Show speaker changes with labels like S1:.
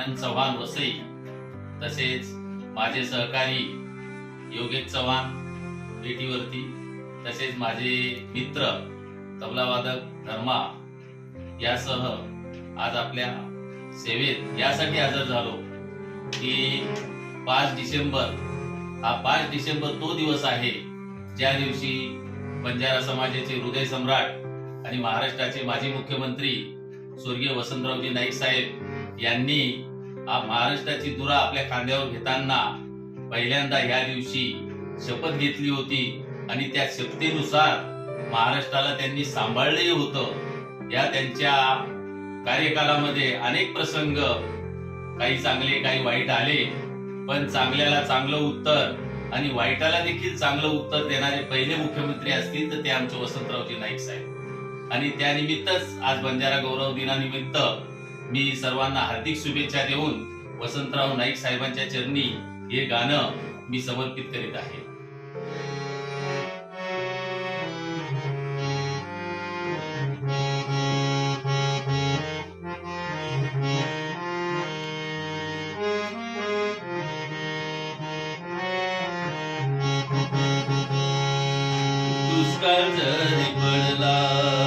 S1: आनंद चव्हाण वसई तसेच माझे सहकारी योगेश चव्हाण भेटीवरती तसेच माझे मित्र तबलावादक धर्मा यासह आज आपल्या सेवेत यासाठी हजर झालो की पाच डिसेंबर हा पाच डिसेंबर तो दिवस आहे ज्या दिवशी बंजारा समाजाचे हृदय सम्राट आणि महाराष्ट्राचे माजी मुख्यमंत्री स्वर्गीय वसंतरावजी नाईक साहेब यांनी महाराष्ट्राची धुरा आपल्या खांद्यावर घेताना पहिल्यांदा ह्या दिवशी शपथ घेतली होती आणि त्या शपथेनुसार महाराष्ट्राला त्यांनी सांभाळलंही होतं. या त्यांच्या कार्यकालामध्ये अनेक प्रसंग काही चांगले काही वाईट आले पण चांगल्याला चांगलं उत्तर आणि वाईटाला देखील चांगलं उत्तर देणारे पहिले मुख्यमंत्री असतील तर ते आमचे वसंतरावजी नाईक साहेब. आणि त्यानिमित्तच आज बंजारा गौरव दिनानिमित्त मी सर्वांना हार्दिक शुभेच्छा देऊन वसंतराव नाईक साहेबांच्या चरणी हे गाणं मी समर्पित करीत आहे. दुष्काळ जरी पडला